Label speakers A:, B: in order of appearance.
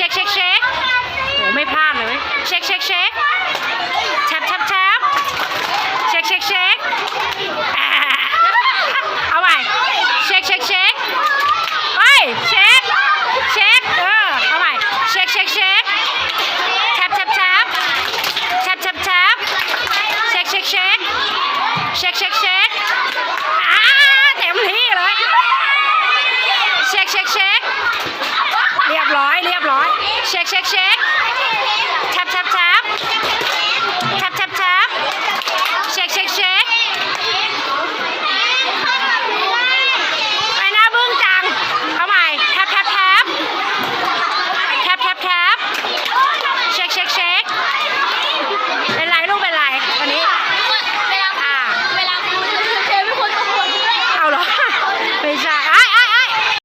A: เช็คเช็คเช็คโอ้ไม่พลาดเลยเช็คเช็คเช็ค รียบร้อย เช็คเช็คเช็ค